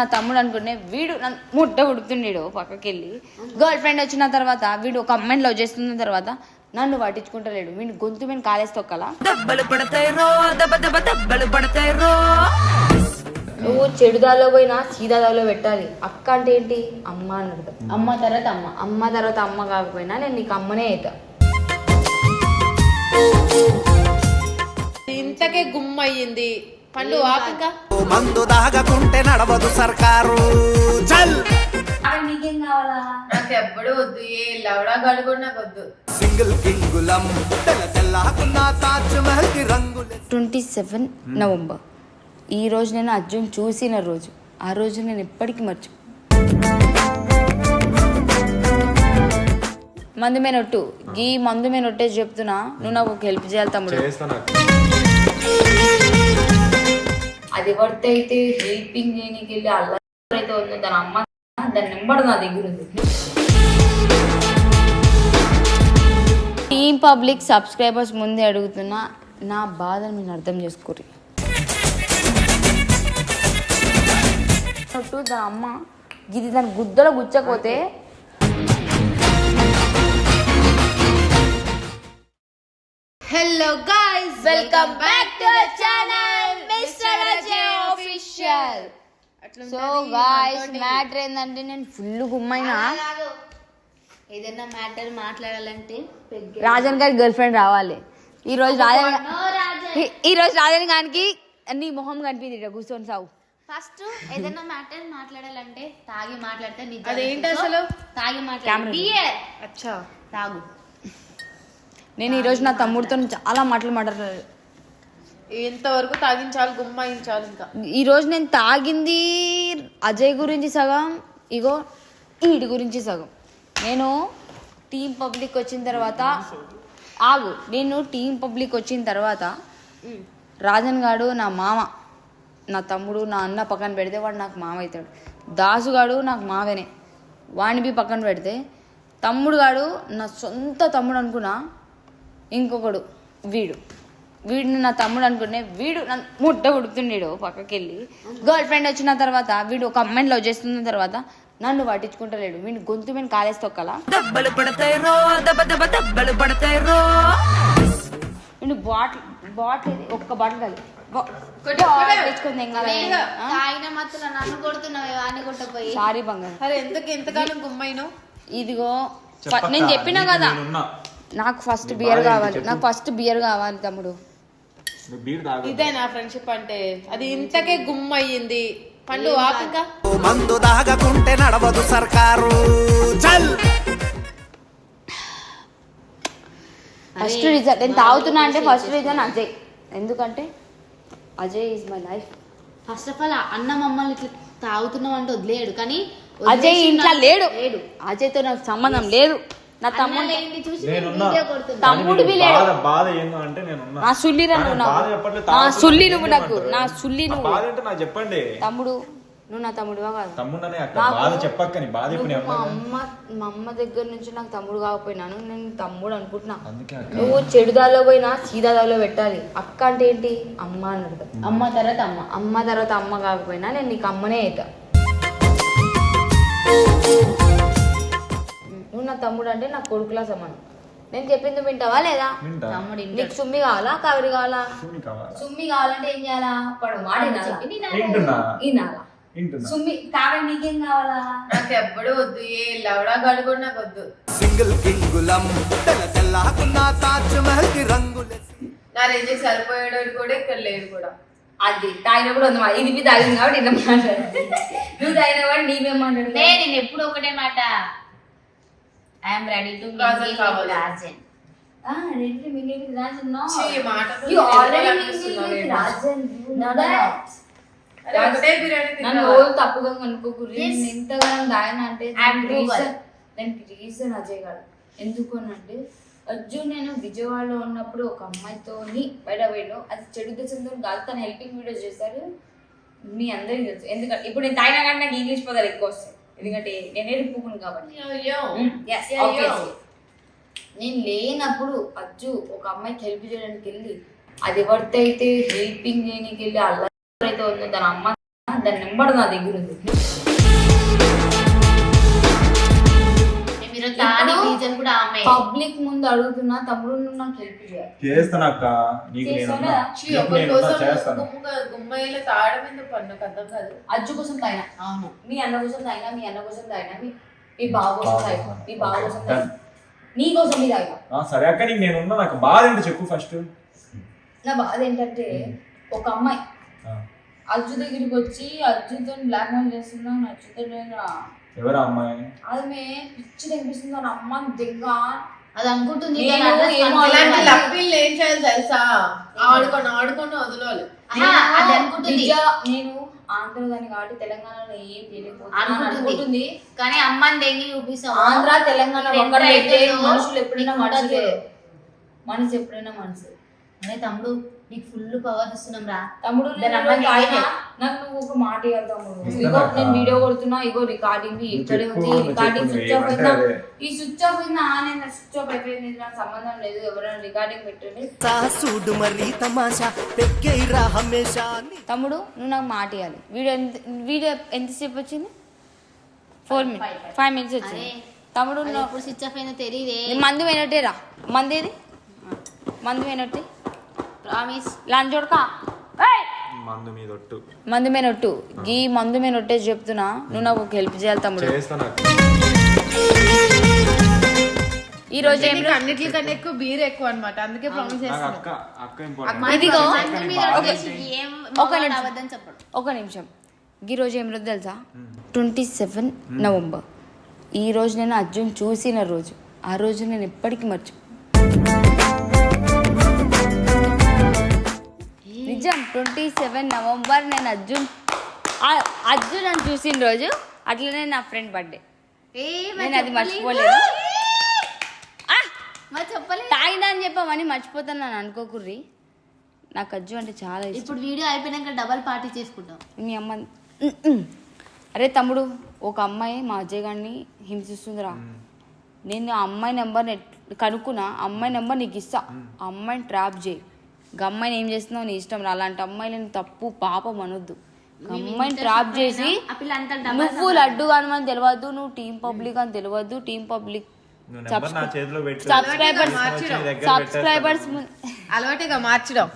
నా తమ్ముడు అనుకునే వీడు నన్ను ముట్ట ఉడుకుతుండేడు పక్కకి వెళ్ళి గర్ల్ ఫ్రెండ్ వచ్చిన తర్వాత వీడు ఒక అమ్మాయిని లవ్ చేస్తున్న తర్వాత నన్ను పట్టించుకుంటలేడు. వీడిని గొంతు మీద కాలేసి తొక్కలా. దెబ్బలు పడతాయి రో దెబ్బ దెబ్బ దెబ్బలు పడతాయి రో. నువ్వు చెడు దాలో పోయినా సీదా దాలో పెట్టాలి. అక్క అంటే ఏంటి? అమ్మ అని అర్థం అమ్మ తర్వాత అమ్మ. అమ్మ తర్వాత అమ్మ కాకపోయినా నేను నీకు అమ్మనే అవుతా. ఇంతకే గుమ్మ అయ్యింది పండు మందు దాగకుంటే నడవదు సర్కారు. చల్! నీకేం కావాలా? నాకు ఎప్పుడు వద్దు. ఏ లవడా గడు కూడా నాకు వద్దు. సింగిల్ కింగులం తెల్ల తెల్లాకున్న తాజ్ మహల్కి రంగులే. Twenty seven November. ఈ రోజు నేను అర్జున్ చూసిన రోజు. ఆ రోజు నేను ఎప్పటికీ మర్చి. మందు మేనొట్టు ఈ మందు మేనొట్టే చెప్తున్నా. నువ్వు నాకు ఒక హెల్ప్ చేయాలి తమ్ముడు. అది ఎవరితో అయితే హెల్పింగ్ చేయడానికి వెళ్ళి అల్ల ఉందో. దాని అమ్మ దాని నెంబర్ నా దగ్గర ఉంది. టీమ్ పబ్లిక్ సబ్స్క్రైబర్స్ ముందే అడుగుతున్నా నా బాధను మీరు అర్థం చేసుకోరు చుట్టూ దాని అమ్మ ఇది దాని గుద్దలో గుచ్చకపోతే hello guys welcome back to the channel mister Ajay official so guys matter ఏంటంటే నేను ఫుల్ గుమ్మైనా? ఏదైనా మ్యాటర్ మాట్లాడాలంటే రాజన్ గారి గర్ల్ ఫ్రెండ్ రావాలి. ఈ రోజు రాజన్ ఈ- రోజు రాజన్ గారికి నీ మొహం కనిపింది ఇక్కడ కూర్చొని సావు. ఫస్ట్ ఏదైనా మ్యాటర్ మాట్లాడాలంటే తాగి మాట్లాడితే నిజం అదేంటి అసలు? తాగి కెమెరా మాట్లాడి బియర్ అచ్చా. తాగు. నేను ఈ రోజు నా తమ్ముడితో చాలా మాటలు మాట్లాడారు ఇంతవరకు తాగించాలి గుమ్మాయించాలి ఇంకా. ఈ రోజు నేను తాగింది అజయ్ గురించి సగం ఇగో ఈడి గురించి సగం. నేను టీం పబ్లిక్ వచ్చిన తర్వాత ఆగు నేను టీం పబ్లిక్ వచ్చిన తర్వాత రాజన్ గాడు నా మామ నా తమ్ముడు నా అన్న పక్కన పెడితే వాడు నాకు మామ అవుతాడు. దాసుగాడు నాకు మావనే. వాణి బి పక్కన పెడితే తమ్ముడు గాడు నా సొంత తమ్ముడు అనుకున్నా ఇంకొకడు వీడు. వీడిని నా తమ్ముడు అనుకునే వీడు నన్ను ముట్ట ఉడుకుతుండేడు పక్కకి వెళ్ళి గర్ల్ ఫ్రెండ్ వచ్చిన తర్వాత వీడు ఒక అమ్మాయిని లవ్ చేస్తున్న తర్వాత నన్ను పట్టించుకుంటలేడు. వీడిని గొంతు మీద కాలేసి తొక్కలా. దెబ్బలు పడతాయి రో దెబ్బ దెబ్బ దెబ్బలు పడతాయి రో. వీడు బాటిల్ బాటిల్ ఒక్క బాటిల్ కాదు సారీ బంగారు. ఎందుకు ఎంతకాలం ఇదిగో నేను చెప్పినా కదా. నాకు ఫస్ట్ బియర్ కావాలి. నాకు ఫస్ట్ బియర్ కావాలి తమ్ముడు. బీర్ తాగ ఇదే నా ఫ్రెండ్షిప్ అంటే అది ఇంతకే గుమ్మ అయ్యింది పండు ఆపింకా మందు దాగకుంటే నడవదు సర్కారు. చల్! ఫస్ట్ రీజన్ నేను తాగుతున్నా అంటే ఫస్ట్ రీజన్ అజయ్. ఎందుకంటే Ajay is my life first of all అన్న మమ్మల్ని ఇట్లా తాగుతున్నాం అంటే వదిలేడు. కానీ అజయ్ ఇంట్లో లేడు. లేడు. అజయ్తో నాకు సంబంధం లేదు. నా తమ్ముడు తమ్ముడు బాధ ఏందో అంటే నేను ఉన్నా. నా చెప్పట్లేదు, నా సుల్లి నువ్వు నాకు? నా సుల్లి నువ్వు. నాకు చెప్పండి. తమ్ముడు నువ్వు నా తమ్ముడువా కాదు. తమ్ముడనే అక్క నాకు- బాధ చెప్పక్కని బాధ మా అమ్మ మా అమ్మ దగ్గర నుంచి నాకు తమ్ముడు కాకపోయినాను నేను తమ్ముడు అనుకుంటున్నా. అందుకే అక్క. నువ్వు చెడు దాలో పోయినా సీదా దాలో పెట్టాలి. అక్క అంటే ఏంటి? అమ్మ అని అర్థం అమ్మ తర్వాత అమ్మ. అమ్మ తర్వాత అమ్మ కాకపోయినా నేను నీకు అమ్మనే అవుతా. నువ్వు నా తమ్ముడు అంటే నా కొడుకులా సమానం నేను చెప్పింది వింటావా లేదా. తమ్ముడు నీకు సుమ్మి కావాలా? కవరి కావాలా? సుమ్మి కావాలా. సుమ్మి కావాలంటే ఏం చేయాలా? పడు మాట వినాలా? సుమ్మి కావాలి నీకేం కావాలా? నాకు ఎప్పుడు వద్దు. ఏ లవడా గడు కూడా నాకు వద్దు. సింగిల్ కింగులం తెల్ల తెల్లాకున్న తాజ్ మహల్కి రంగులే. నా రేంజ్ సరిపోయాడు కూడా ఇక్కడ లేడు కూడా. అది తాగినప్పుడు ఉంది మా- ఇది తాగింది కాబట్టి ఇలా మాట్లాడు నువ్వు తాగిన వాడు నీవేం మాట్లాడు నేను ఎప్పుడు ఒకటే మాట. ఐఎమ్ రెడీ టు రాజన్ కావాలి. Rajan Ah? Rajan. You know No, no, no. that. అరే, ఒకటే బిర్యానీ నన్ను? రోజు తప్పుగా కనుక్కోకూడదు Yes. నేను ఎంతగానో దాయన అంటే రీజన్ దానికి రీజన్ అజయ్ గారు ఎందుకు అని అంటే అర్జున్ నేను విజయవాడలో ఉన్నప్పుడు ఒక అమ్మాయితోని బయట పోయాడు అది చెడు దశంతో కాదు తను హెల్పింగ్ వీడియోస్ చేశారు మీ అందరికీ తెలుసు ఎందుకంటే ఇప్పుడు నేను తాగినా కానీ నాకు ఇంగ్లీష్ పదాలు ఎక్కువ వస్తాయి ఎందుకంటే నేను ఎరుపుకున్నాను కాబట్టి. నేను లేనప్పుడు అజ్జు ఒక అమ్మాయికి హెల్ప్ చేయడానికి వెళ్ళి అది ఎవరితో అయితే హెల్పింగ్ చేయడానికి వెళ్ళి అల్ల అయితే ఉందో దాని అమ్మ దాని నెంబర్ నా దగ్గర ఉంది. ఈరోజు రీజన్ కూడా ఆమె. పబ్లిక్ ముందు అడుగుతున్నా తమ్ముడు నువ్వు నాకు హెల్ప్ చేయాలి. చేస్తాను అక్క నీకు నేను ఉన్నా. నీకు నేను ఉన్నా, చేస్తాను. తాగడం ఎందుకు పన్ను? నాకు అర్థం కాదు. అజ్జు కోసం తాగినా? అవును. మీ అన్న కోసం తాగినా? మీ అన్న కోసం తాగినా? మీ మీ బావ కోసం తాగినా? మీ బావ కోసం తాగినా? నీ కోసం మీ తాగినా? ఆ, సరే అక్క నీకు నేను ఉన్నా నాకు బాధ ఏంటి చెప్పు ఫస్ట్ నా బాధ ఏంటంటే ఒక అమ్మాయి. అజ్జు దగ్గరికి వచ్చి అజ్జుతో బ్లాక్ మెయిల్ చేస్తున్నా నచ్చుతో ఎవరు అమ్మాయి? ఆమె పిచ్చి తెప్పిస్తుంది అని అమ్మ దిగ్గ. అది అనుకుంటుంది నేను ఏమో అలాంటి ఏం చేయాలి తెలుసా? ఆడుకొని ఆడుకొని వదలాలి. అది అనుకుంటుంది. నేను ఆంధ్ర దాని కాబట్టి తెలంగాణలో ఏం. అనుకుంటుంది. కానీ అమ్మని దెంగి చూపిస్తాం ఆంధ్ర తెలంగాణ మనుషులు ఎప్పుడైనా మనుషులే. మనసు ఎప్పుడైనా మనసు అరే తమ్ముడు నీకు ఫుల్ పవర్ ఇస్తున్నాం రా. తమ్ముడు. నాకు నువ్వు ఒక మాట ఇవ్వాలి తమ్ముడు. ఇస్తాను ఇగో. నేను వీడియో కొడుతున్నా ఇగో రికార్డింగ్ ఇక్కడే ఉంది రికార్డింగ్ స్విచ్ ఆఫ్ అయిందా ఈ స్విచ్ ఆఫ్ అయిందా నేను స్విచ్ ఆఫ్ అయిపోయింది నాకు సంబంధం లేదు ఎవరైనా రికార్డింగ్ పెట్టండి. చూడు మరి తమాషా పెగ్గైరా హమేషా తమ్ముడు నువ్వు నాకు మాట ఇవ్వాలి వీడియో ఎంత వీడియో ఎంతసేపు వచ్చింది? ఫోర్ మినిట్స్ ఫైవ్ మినిట్స్ వచ్చింది. తమ్ముడు స్విచ్ ఆఫ్ అయిందో తెలియదే నీ మందు పోయినట్టే రా. మంది ఏది మందు పోయినట్టే ప్రామిస్. లాంటి చూడక మందు మీద ఒట్టు. మందు మేనొట్టు గీ మందు మేనొట్టేసి చెప్తున్నా. నువ్వు నాకు ఒక హెల్ప్ చేయాలి తమ్ముడు. ఈ రోజు అన్నిటికన్నా ఎక్కువ బీర్ ఎక్కువ అన్నమాట. అందుకే ప్రామిస్ చేస్తాను మందు మీద ఒక నిమిషం. ఈ రోజు ఏం రోజు తెలుసా? Twenty seven November. ఈ రోజు నేను అర్జున్ చూసిన రోజు. ఆ రోజు నేను ఎప్పటికీ మర్చి నిజం ట్వంటీ సెవెన్ నవంబర్ నేను అర్జున్. ఆ- అర్జున్ అని చూసిన రోజు అట్లనే నా ఫ్రెండ్ బర్త్డే నేను అది. మర్చిపోలేదు. తాగినా అని చెప్పమని మర్చిపోతాను నన్ను అనుకోకుర్రి. నాకు అజ్జు అంటే చాలా ఇష్టం. ఇప్పుడు వీడియో అయిపోయినాక డబల్ పార్టీ చేసుకుంటాం. మీ అమ్మ. అరే తమ్ముడు ఒక అమ్మాయి మా అజయ్ గారిని హింసిస్తుందిరా. నేను ఆ అమ్మాయి నెంబర్ కనుక్కున్నా ఆ అమ్మాయి నెంబర్ నీకు ఇస్తా. ఆ అమ్మాయిని ట్రాప్ చేయి. గ అమ్మాయిని ఏం చేస్తున్నావు? నీ ఇష్టం రా. అలాంటి అమ్మాయిని తప్పు పాపం అనొద్దు. అమ్మాయిని ట్రాప్ చేసి నువ్వు లడ్డు కానమని తెలియదు నువ్వు టీం పబ్లిక్ అని తెలియదు టీం పబ్లిక్ సబ్స్క్రైబర్స్ సబ్స్క్రైబర్స్ అలవాటుగా మార్చడం.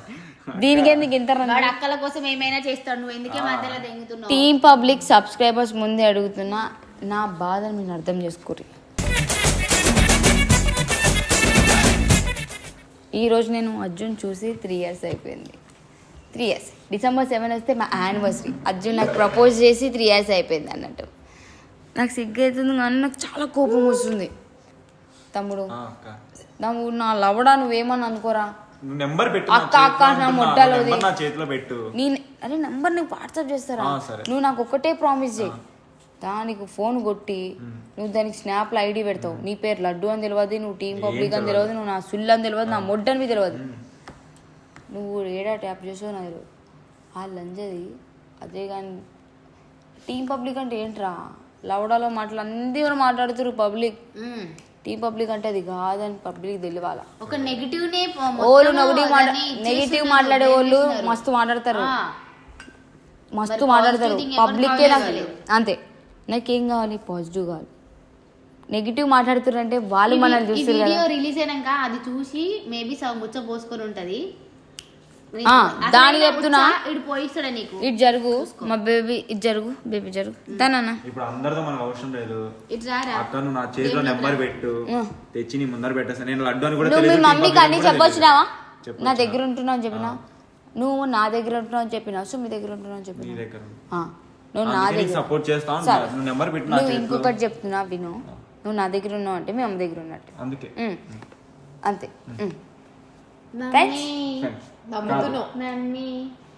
దీనికి ఎందుకు ఇంత అక్కల కోసం ఏమైనా చేస్తాడు. నువ్వు ఎందుకే మధ్యలో టీం పబ్లిక్ సబ్స్క్రైబర్స్ ముందే అడుగుతున్నా నా బాధను మీరు అర్థం చేసుకోరు ఈరోజు నేను అర్జున్ చూసి త్రీ ఇయర్స్ అయిపోయింది. త్రీ ఇయర్స్ డిసెంబర్ సెవెన్ వస్తే మా యానివర్సరీ అర్జున్ నాకు ప్రపోజ్ చేసి త్రీ ఇయర్స్ అయిపోయింది అన్నట్టు. నాకు సిగ్గు అవుతుంది కానీ నాకు చాలా కోపం వస్తుంది. తమ్ముడు నువ్వు నా లవడా నువ్వేమని అనుకోరా? నువ్వు నెంబర్ పెట్టు అక్క, అక్క, నా మొట్టలో నెంబర్ ఉంది. నా చేతిలో పెట్టు. నేను అరే నంబర్ నీకు వాట్సాప్ చేస్తారా. నువ్వు నాకు ఒక్కటే ప్రామిస్ చేయి. దానికి ఫోన్ కొట్టి నువ్వు దానికి స్నాప్లో ఐడి పెడతావు. నీ పేరు లడ్డు అని తెలియదు నువ్వు టీం పబ్లిక్ అని తెలియదు నువ్వు నా సుల్ అని తెలియదు నా మొడ్డు అని తెలియదు నువ్వు ఏడా ట్యాప్ చేసావు నాకు తెలియదు ఆ లంజది అదే కానీ టీం పబ్లిక్ అంటే ఏంట్రా? లవడాలో మాటలు అందరూ మాట్లాడుతారు పబ్లిక్. టీం పబ్లిక్ అంటే అది కాదని పబ్లిక్ తెలియాల. ఒక నెగిటివ్ నే ఓళ్ళు నెగిటివ్ నెగిటివ్ మాట్లాడే వాళ్ళు మస్తు మాట్లాడతారు. మస్తు మాట్లాడతారు. పబ్లిక్? అంతే. నాకేం కావాలి? పాజిటివ్ కావాలి. నెగిటివ్ మాట్లాడుతారు అంటే వాళ్ళు మనల్ని ఈ చూస్తారు వీడియో రిలీజ్ అయినాక అది చూసి మేబీ సగం ముచ్చ పోసుకొని ఉంటది. ఆ, దానికి చెప్తున్నా. ఇటు పోయిస్తాడా నీకు? ఇటు జరుగు మా బేబీ ఇటు జరుగు బేబీ జరుగు. దానన్న ఇప్పుడు అందరితో మనకు అవసరం లేదు. ఇటు రారా? నువ్వు నా చేతిలో నెంబర్ పెట్టు. తెచ్చి నీ ముందర పెట్టేస్తా. నేను లడ్డు అని కూడా నువ్వు మీ మమ్మీకి అన్ని చెప్పొచ్చినావా. నా దగ్గర ఉంటున్నావు అని చెప్పినా? నువ్వు నా దగ్గర ఉంటున్నావు అని చెప్పినా? సో మీ దగ్గర ఉంటున్నావు అని నీ చెప్పినా దగ్గర ఉంది. ఆ, నువ్వు నా దగ్గర సపోర్ట్. నువ్వు నెంబర్ ఇంకొకటి చెప్తున్నా విను. నువ్వు నా దగ్గర ఉన్నావు అంటే మీ అమ్మ దగ్గర ఉన్నట్టు. అందుకే. అంతే.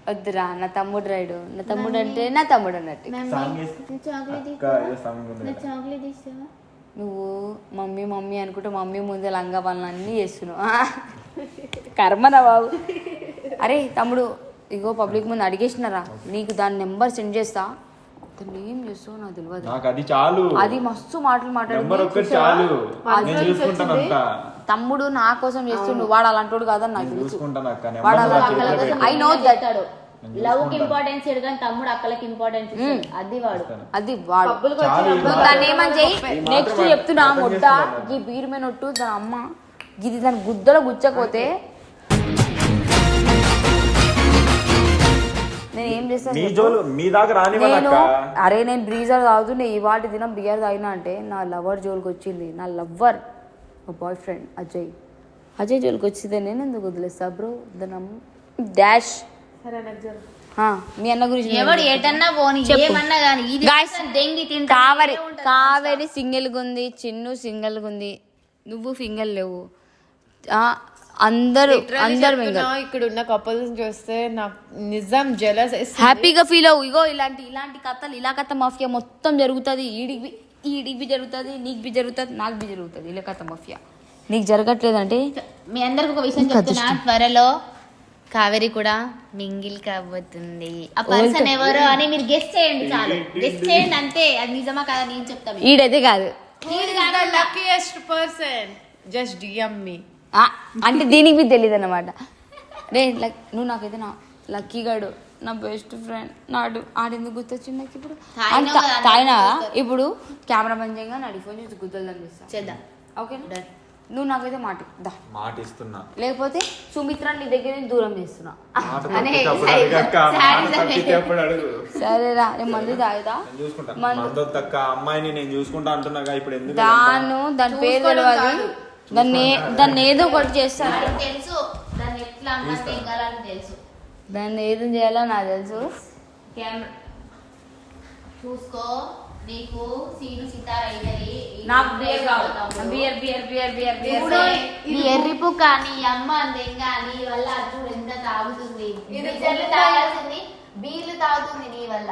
వద్దురా నా తమ్ముడు రాయుడు. నా తమ్ముడు అంటే నా తమ్ముడు అన్నట్టు. నువ్వు మమ్మీ మమ్మీ అనుకుంటే మమ్మీ ముందే లంగా పనులు అన్నీ చేస్తున్నావు కర్మరా బాబు? అరే తమ్ముడు ఇగో పబ్లిక్ ముందు అడిగేసినారా? నీకు దాని నెంబర్ సెండ్ చేస్తా. అతను ఏం చేస్తావు నాకు తెలియదు నాకు అది చాలు. అది మస్తు మాటలు మాట్లాడు చాలు. నేను చూసుకుంటాను అక్క. తమ్ముడు నా కోసం చేస్తుండు వాడు అలాంటోడు కాదని నాకు తెలుసు. వాడు అలా. ఐ నో దట్ లవ్కి ఇంపార్టెన్స్ ఇడు కానీ తమ్ముడు అక్కలకి ఇంపార్టెన్స్ అది వాడు. అది వాడు. దాన్ని ఏమని చెయ్యి? నెక్స్ట్ చెప్తున్నా మొట్ట ఈ బీరు మీద నొట్టు దాని అమ్మ. ఇది దాని గుద్దలో గుచ్చకపోతే నేను ఏం చేస్తాను మీ? జోలు మీ దాకా నేను రానివ్వనక్క అరే నేను బ్రీజర్ తాగుతుండే ఈ వాటి దినం బియర్ తాగినా అంటే నా లవర్ జోలికి వచ్చింది. నా లవ్వర్ మా బాయ్ ఫ్రెండ్ అజయ్. అజయ్ జోలికి వచ్చిందే నేను ఎందుకు వదిలేస్తా బ్రో? దాని డాష్. మీ అన్న గురించి నేను ఎవడు. ఎటన్నా పోని. ఏమన్నా గాని ఇది Guys, దెంగి తింటా కావేరి కావేరి సింగిల్ ఉంది చిన్ను సింగిల్ ఉంది నువ్వు సింగిల్ లేవు. ఆ, అందరూ అందరు ఇక్కడ ఉన్న కపుల్స్ చూస్తే నాకు నిజం జలస్ హ్యాపీగా ఫీల్ అవ్వు. ఇగో ఇలాంటి ఇలాంటి కథలు ఇలా కథ మాఫియా మొత్తం జరుగుతుంది. ఈడికి ఈడికి బి జరుగుతుంది నీకు బి జరుగుతుంది నాకు బి జరుగుతుంది. ఇలా కథ మాఫియా నీకు జరగట్లేదంటే? మీ అందరికి ఒక విషయం చెప్తున్నా. త్వరలో కావేరి కూడా మింగిల్ కాబోతుంది ఆ పర్సన్ ఎవరు అని మీరు గెస్ట్ చేయండి చాలు. గెస్ట్ చేయండి అంతే. అది నిజమా కాదా నేను చెప్తా మీకు. ఈడైతే కాదు. పర్సన్ జస్ట్ డిఎం మీ అంటే దీనికి తెలియదు అనమాట రే లక్ నువ్వు నాకైతే నా లక్కీ గాడు నా బెస్ట్ ఫ్రెండ్ నాడు ఆడెందుకు గుర్తొచ్చింది నాకు ఇప్పుడు? గుర్తొస్తుంది. ఇప్పుడు కెమెరా బంద్ చేయగా నా ఫోన్ చూసి గుర్తులు అనిపిస్తా చేద్దాం. ఓకే నువ్వు నాకైతే మాట దా. మాట ఇస్తున్నా లేకపోతే సుమిత్ర నీ దగ్గర నుంచి దూరం చేస్తున్నా. సరేరా నేను మంది నేను చూసుకుంటా. మందు- అమ్మాయిని నేను చూసుకుంటా అంటున్నాగా ఇప్పుడు దాన్ని దాని పేరు తెలియదు దాన్ని దాన్ని ఏదో ఒకటి చేస్తాను తెలుసు. దాన్ని ఎట్లా మింగాలని తెలుసు. దాన్ని ఏదో చేయాలో నాకు తెలుసు. కెమెరా. చూసుకో నీకు సీను సితార నాకు బియర్ కావాలి beer beer beer beer beer నీ ఎర్రిపు కానీ అమ్మ అందంగా నీ వల్ల చూడు ఎంత తాగుతుంది. బీర్లు తాగుతుంది నీ వల్ల.